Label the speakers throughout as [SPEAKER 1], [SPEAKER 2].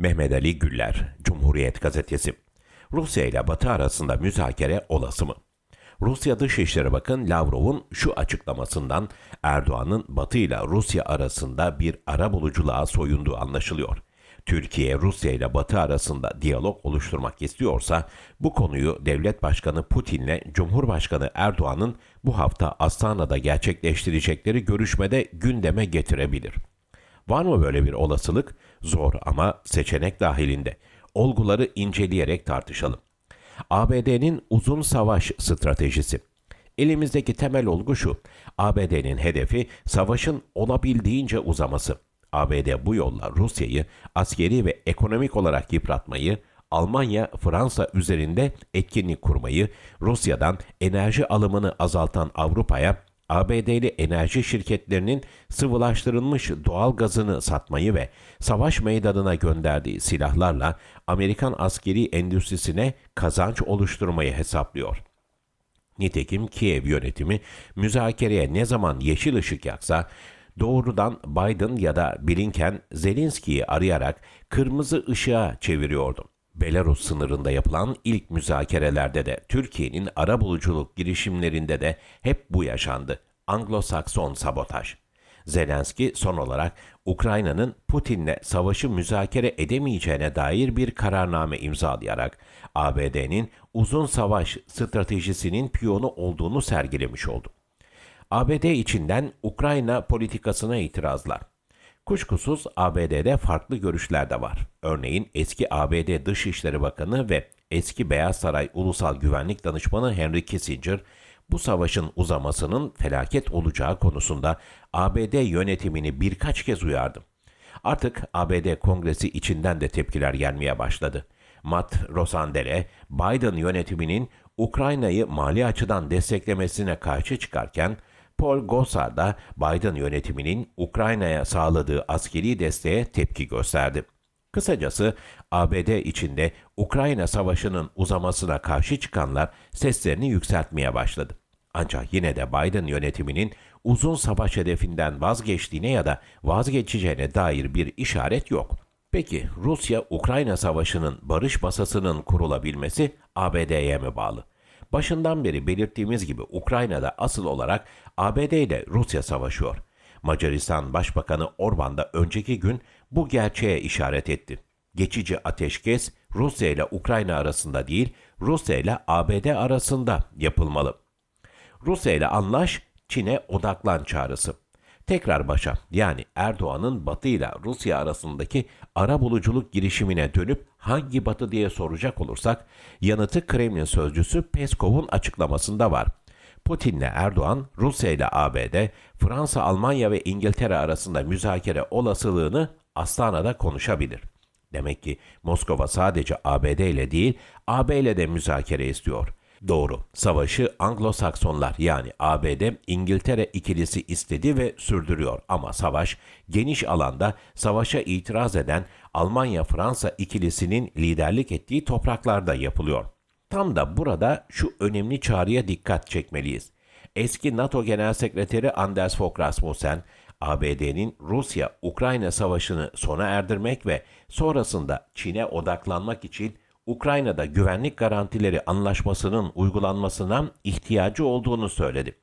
[SPEAKER 1] Mehmet Ali Güller, Cumhuriyet Gazetesi. Rusya ile Batı arasında müzakere olası mı? Rusya Dışişleri Bakan Lavrov'un şu açıklamasından Erdoğan'ın Batı ile Rusya arasında bir ara buluculuğa soyunduğu anlaşılıyor. Türkiye, Rusya ile Batı arasında diyalog oluşturmak istiyorsa bu konuyu Devlet Başkanı Putin'le Cumhurbaşkanı Erdoğan'ın bu hafta Astana'da gerçekleştirecekleri görüşmede gündeme getirebilir. Var mı böyle bir olasılık? Zor ama seçenek dahilinde. Olguları inceleyerek tartışalım. ABD'nin uzun savaş stratejisi. Elimizdeki temel olgu şu. ABD'nin hedefi savaşın olabildiğince uzaması. ABD bu yolla Rusya'yı askeri ve ekonomik olarak yıpratmayı, Almanya, Fransa üzerinde etkinlik kurmayı, Rusya'dan enerji alımını azaltan Avrupa'ya ABD'li enerji şirketlerinin sıvılaştırılmış doğal gazını satmayı ve savaş meydanına gönderdiği silahlarla Amerikan askeri endüstrisine kazanç oluşturmayı hesaplıyor. Nitekim Kiev yönetimi müzakereye ne zaman yeşil ışık yaksa doğrudan Biden ya da Blinken Zelenski'yi arayarak kırmızı ışığa çeviriyordu. Belarus sınırında yapılan ilk müzakerelerde de Türkiye'nin arabuluculuk girişimlerinde de hep bu yaşandı. Anglo-Sakson sabotaj. Zelenski son olarak Ukrayna'nın Putin'le savaşı müzakere edemeyeceğine dair bir kararname imzalayarak ABD'nin uzun savaş stratejisinin piyonu olduğunu sergilemiş oldu. ABD içinden Ukrayna politikasına itirazlar. Kuşkusuz ABD'de farklı görüşler de var. Örneğin eski ABD Dışişleri Bakanı ve eski Beyaz Saray Ulusal Güvenlik Danışmanı Henry Kissinger, bu savaşın uzamasının felaket olacağı konusunda ABD yönetimini birkaç kez uyardı. Artık ABD Kongresi içinden de tepkiler gelmeye başladı. Matt Rosendale, Biden yönetiminin Ukrayna'yı mali açıdan desteklemesine karşı çıkarken, Paul Gosar da Biden yönetiminin Ukrayna'ya sağladığı askeri desteğe tepki gösterdi. Kısacası ABD içinde Ukrayna savaşının uzamasına karşı çıkanlar seslerini yükseltmeye başladı. Ancak yine de Biden yönetiminin uzun savaş hedefinden vazgeçtiğine ya da vazgeçeceğine dair bir işaret yok. Peki Rusya-Ukrayna savaşının barış masasının kurulabilmesi ABD'ye mi bağlı? Başından beri belirttiğimiz gibi Ukrayna'da asıl olarak ABD ile Rusya savaşıyor. Macaristan Başbakanı Orban da önceki gün bu gerçeğe işaret etti. Geçici ateşkes Rusya ile Ukrayna arasında değil, Rusya ile ABD arasında yapılmalı. Rusya ile anlaş, Çin'e odaklan çağrısı. Tekrar başa yani Erdoğan'ın Batı ile Rusya arasındaki ara buluculuk girişimine dönüp hangi Batı diye soracak olursak yanıtı Kremlin sözcüsü Peskov'un açıklamasında var. Putin'le Erdoğan, Rusya ile ABD, Fransa, Almanya ve İngiltere arasında müzakere olasılığını Astana'da konuşabilir. Demek ki Moskova sadece ABD ile değil, AB ile de müzakere istiyor. Doğru. Savaşı Anglo-Saksonlar yani ABD İngiltere ikilisi istedi ve sürdürüyor ama savaş geniş alanda savaşa itiraz eden Almanya-Fransa ikilisinin liderlik ettiği topraklarda yapılıyor. Tam da burada şu önemli çağrıya dikkat çekmeliyiz. Eski NATO Genel Sekreteri Anders Fogh Rasmussen, ABD'nin Rusya-Ukrayna savaşını sona erdirmek ve sonrasında Çin'e odaklanmak için Ukrayna'da güvenlik garantileri anlaşmasının uygulanmasına ihtiyacı olduğunu söyledi.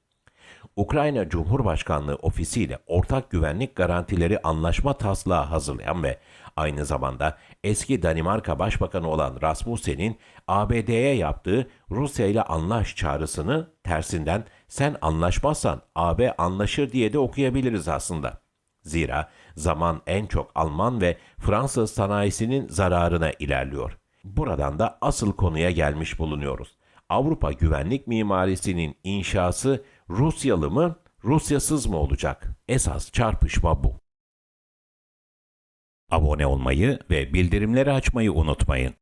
[SPEAKER 1] Ukrayna Cumhurbaşkanlığı Ofisi ile ortak güvenlik garantileri anlaşma taslağı hazırlayan ve aynı zamanda eski Danimarka Başbakanı olan Rasmussen'in ABD'ye yaptığı Rusya ile anlaş çağrısını tersinden sen anlaşmazsan AB anlaşır diye de okuyabiliriz aslında. Zira zaman en çok Alman ve Fransız sanayisinin zararına ilerliyor. Buradan da asıl konuya gelmiş bulunuyoruz. Avrupa güvenlik mimarisinin inşası Rusyalı mı, Rusyasız mı olacak? Esas çarpışma bu. Abone olmayı ve bildirimleri açmayı unutmayın.